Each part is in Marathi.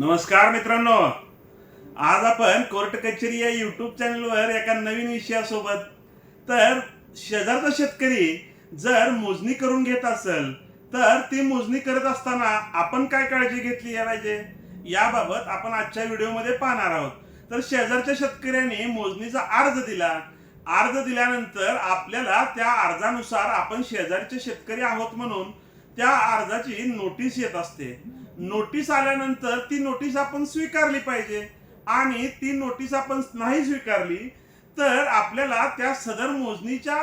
नमस्कार मित्रांनो. आज आपण कोर्ट कचेरी या युट्यूब चॅनलवर एका नवीन विषयासोबत. तर शेजारचा शेतकरी जर मोजणी करून घेत असेल तर ती मोजणी करत असताना आपण काय काळजी घेतली पाहिजे याबाबत आपण आजच्या व्हिडिओमध्ये पाहणार आहोत. तर शेजारच्या शेतकऱ्यांनी मोजणीचा अर्ज दिला. अर्ज दिल्यानंतर आपल्याला त्या अर्जानुसार आपण शेजारचे शेतकरी आहोत म्हणून त्या अर्जाची नोटीस येत असते. नोटीस आल्यानंतर ती नोटीस आपण स्वीकारली पाहिजे. आणि ती नोटीस आपण नाही स्वीकारली तर आपल्याला त्या सदर मोजणीच्या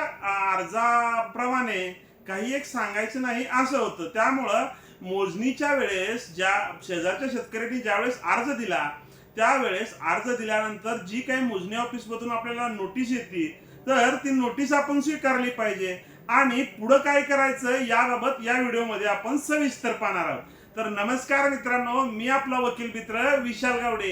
अर्जाप्रमाणे काही एक सांगायचं नाही असं होतं. त्यामुळं मोजणीच्या वेळेस ज्या शेजारच्या शेतकऱ्यांनी ज्यावेळेस अर्ज दिला त्यावेळेस अर्ज दिल्यानंतर जी काही मोजणी ऑफिसमधून आपल्याला नोटीस येते तर ती नोटीस आपण स्वीकारली पाहिजे. आणि पुढं काय करायचं याबाबत या व्हिडिओमध्ये आपण सविस्तर पाहणार आहोत. तर नमस्कार मित्रांनो मी आपला वकील मित्र विशाल गावडे.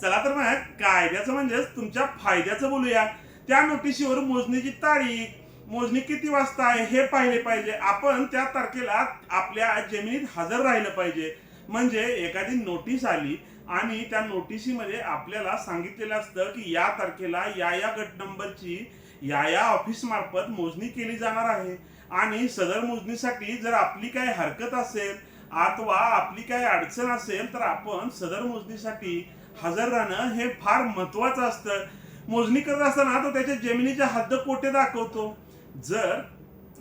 चला तर मग कायद्याचं म्हणजेच तुमच्या फायद्याचं बोलूया. त्या नोटिशीवर मोजणीची तारीख मोजणी किती वाजता आहे हे पाहिले पाहिजे. आपण त्या तारखेला आपल्या जमिनीत हजर राहिलं पाहिजे. म्हणजे एखादी नोटीस आली आणि त्या नोटिशीमध्ये आपल्याला सांगितलेलं असतं की या तारखेला या या गट नंबरची या या ऑफिस मार्फत मोजणी केली जाणार आहे. आणि सदर मोजणीसाठी जर आपली काही हरकत असेल अथवा आपली काही अडचण असेल तर आपण सदर मोजणीसाठी हजर राहणं हे फार महत्वाचं असतं. मोजणी करत असताना तो त्याच्या जमिनीच्या हद्द कोठे दाखवतो? जर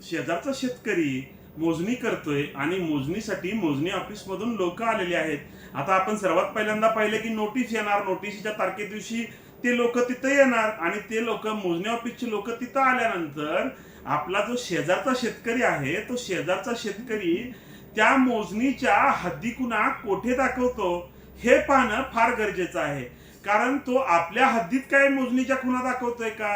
शेजारचा शेतकरी मोजणी करतोय आणि मोजणीसाठी मोजणी ऑफिस मधून लोक आलेले आहेत. आता आपण सर्वात पहिल्यांदा पाहिलं की नोटीस येणार. नोटीसच्या तारखे दिवशी ते लोक तिथं येणार आणि ते लोक मोजणी ऑफिसचे लोक तिथं आल्यानंतर आपला जो शेजारचा शेतकरी आहे तो शेजारचा शेतकरी त्या मोजणीच्या हद्दीकुणा कोठे दाखवतो हे पाहणं फार गरजेचं आहे. कारण तो आपल्या हद्दीत काय मोजणीच्या खुणा दाखवतोय का?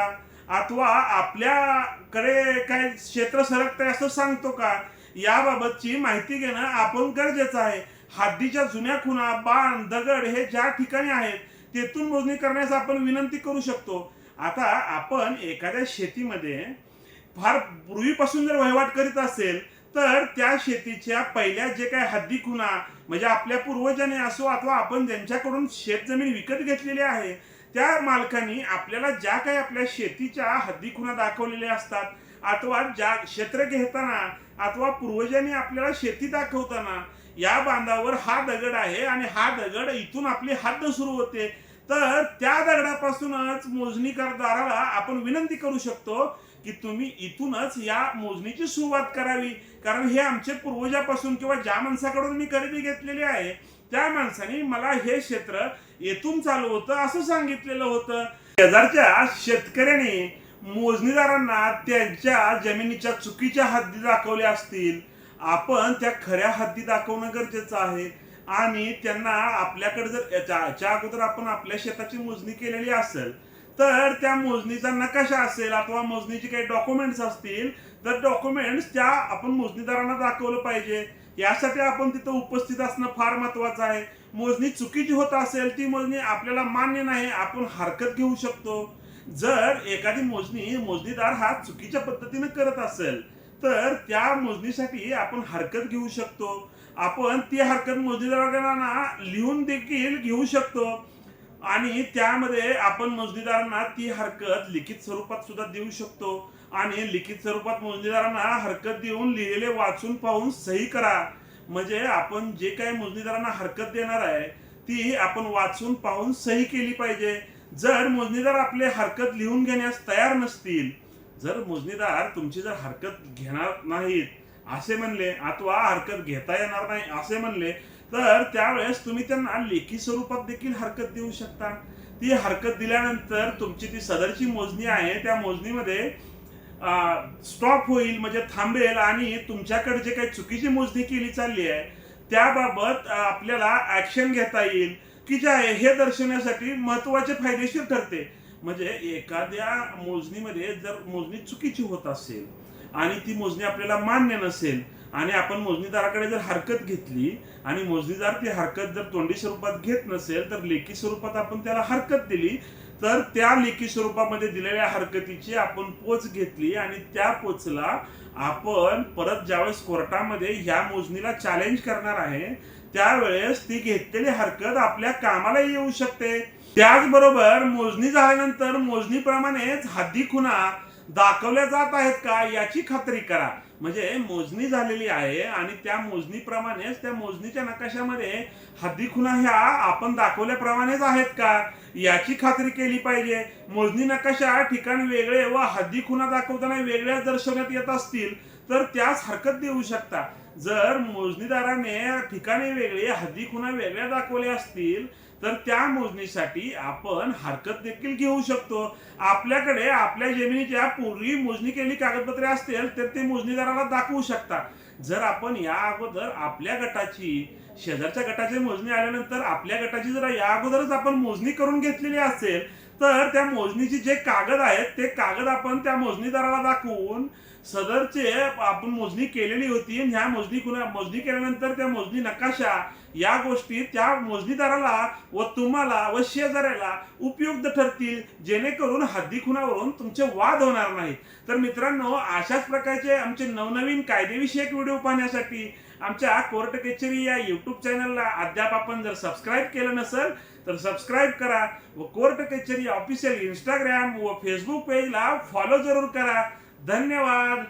अथवा आपल्याकडे काय क्षेत्र सरकतंय असं सांगतो का? याबाबतची माहिती घेणं आपण गरजेचं आहे. हद्दीच्या जुन्या खुणा बाण दगड हे ज्या ठिकाणी आहेत तेथून मोजणी करण्यास आपण विनंती करू शकतो. आता आपण एखाद्या शेतीमध्ये फार पूर्वीपासून जर वहिवाट करीत असेल तर त्या शेतीच्या पहिल्या जे काही हद्दी खुणा म्हणजे आपल्या पूर्वजांनी असो अथवा आपण ज्यांच्याकडून शेतजमीन विकत घेतलेली आहे त्या मालकांनी आपल्याला ज्या काही आपल्या शेतीच्या हद्दी खुणा दाखवलेल्या असतात अथवा ज्या क्षेत्र घेताना अथवा पूर्वजांनी आपल्याला शेती दाखवताना या बांधावर हा दगड आहे आणि हा दगड इथून आपली हद्द सुरू होते. तर त्या दगडापासूनच मोजणीकारदाराला आपण विनंती करू शकतो की तुम्ही इथूनच या मोजणीची सुरुवात करावी. कारण हे आमचे पूर्वजापासून किंवा ज्या माणसाकडून मी खरेदी घेतलेली आहे त्या माणसाने मला हे क्षेत्र येथून चालू होतं असं सांगितलेलं होतं. शेजारच्या शेतकऱ्याने मोजणीदारांना त्यांच्या जमिनीच्या चुकीच्या हद्दी दाखवल्या असतील. आपण त्या खऱ्या हद्दी दाखवणं गरजेचं आहे. आणि त्यांना आपल्याकडे जर याच्या अगोदर आपण आपल्या शेताची मोजणी केलेली असेल तर त्या मोजणीचा नकाशा असेल अथवा मोजणीचे काही डॉक्युमेंट्स असतील तर डॉक्युमेंट्स त्या आपण मोजणीदारांना दाखवलं पाहिजे. यासाठी आपण तिथं उपस्थित असणं फार महत्वाचं आहे. मोजणी चुकीची होत असेल ती मोजणी आपल्याला मान्य नाही आपण हरकत घेऊ शकतो. जर एखादी मोजणी मोजणीदार हा चुकीच्या पद्धतीने करत असेल तर त्या मोजणीसाठी आपण हरकत घेऊ शकतो. आपण ती हरकत मोजणीदारांना लिहून देखील घेऊ शकतो. आणि त्यामध्ये आपण मोजणीदारांना ती हरकत लिखित स्वरूपात सुद्धा देऊ शकतो. आणि लिखित स्वरूपात मोजणीदारांना हरकत देऊन लिहिलेले वाचून पाहून सही करा. म्हणजे आपण जे काही मोजणीदारांना हरकत देणार आहे ती आपण वाचून पाहून सही केली पाहिजे. जर मोजणीदार आपले हरकत लिहून घेण्यास तयार नसतील जर मोजणीदार तुमची जर हरकत घेणार नाहीत असे म्हणले अथवा हरकत घेता येणार नाही असे म्हणले तर त्यावेळेस तुम्ही त्यांना लेखी स्वरूपात देखील हरकत देऊ शकता. ती हरकत दिल्यानंतर तुमची ती सदरची मोजणी आहे त्या मोजणीमध्ये स्टॉप होईल म्हणजे थांबेल आणि तुमच्याकडे जे काही चुकीची मोजणी केली चालली आहे त्याबाबत आपल्याला ऍक्शन घेता येईल की जे आहे हे दर्शवण्यासाठी महत्त्वाचे फायदेशीर ठरते. म्हणजे एखाद्या मोजणीमध्ये जर मोजणी चुकीची होत असेल आणि ती मोजणी आपल्याला मान्य नसेल आणि आपण मोजणीदाराकडे जर हरकत घेतली आणि मोजणीदार ती हरकत जर तोंडी स्वरूपात घेत नसेल तर लेखी स्वरूपात आपण त्याला हरकत दिली तर त्या लेखी स्वरूपामध्ये दिलेल्या हरकतीची आपण पोच घेतली आणि त्या पोचला आपण परत ज्यावेळेस कोर्टामध्ये ह्या मोजणीला चॅलेंज करणार आहे त्यावेळेस ती घेतलेली हरकत आपल्या कामाला येऊ शकते. त्याचबरोबर मोजणी झाल्यानंतर मोजणीप्रमाणेच हद्दी खुणा दाखवल्या जात आहेत का याची खात्री करा. म्हणजे मोजणी झालेली आहे आणि त्या मोजणीप्रमाणेच त्या मोजणीच्या नकाशामध्ये हद्दी खुणा ह्या आपण दाखवल्याप्रमाणेच आहेत का? याची खात्री केली पाहिजे. मोजणी नकाशा ठिकाण वेगळे व हद्दी खुणा दाखवताना वेगळ्या दर्शवण्यात येत असतील तर त्यास हरकत देऊ शकता. जर मोजणीदाराने ठिकाणे वेगळे हद्दी खुणा वेगळ्या दाखवल्या असतील तर त्या मोजणीसाठी आपण हरकत देखील घेऊ शकतो. आपल्याकडे आपल्या जमिनीच्या पूर्वी मोजणी केलेली कागदपत्रे असतील तर ते मोजणीदाराला दाखवू शकता जर आपण या अगोदर आपल्या गटाची शेजारच्या गटाची मोजणी आल्यानंतर आपल्या गटाची जर या अगोदरच आपण मोजणी करून घेतलेली असेल तर त्या मोजणीचे जे कागद आहेत ते कागद आपण त्या मोजणीदाराला दाखवून सदरचे आपण मोजणी केलेली होती आणि ह्या मोजणी कुणा मोजणी केल्यानंतर त्या मोजणी नकाशा या गोष्टी त्या मोजणीदाराला व तुम्हाला व शेजाऱ्याला उपयुक्त ठरतील जेणेकरून हद्दी खुणावरून तुमचे वाद होणार नाही तर मित्रांनो अशाच प्रकारचे आमचे नवनवीन कायदेविषयक व्हिडिओ पाहण्यासाठी आमच्या कोर्ट कचेरी या यूट्यूब चॅनलला अद्याप आपण जर सबस्क्राईब केलं नसेल तर सबस्क्राईब करा व कोर्ट कचेरी ऑफिशियल इंस्टाग्राम व फेसबुक पेजला फॉलो जरूर करा. धन्यवाद.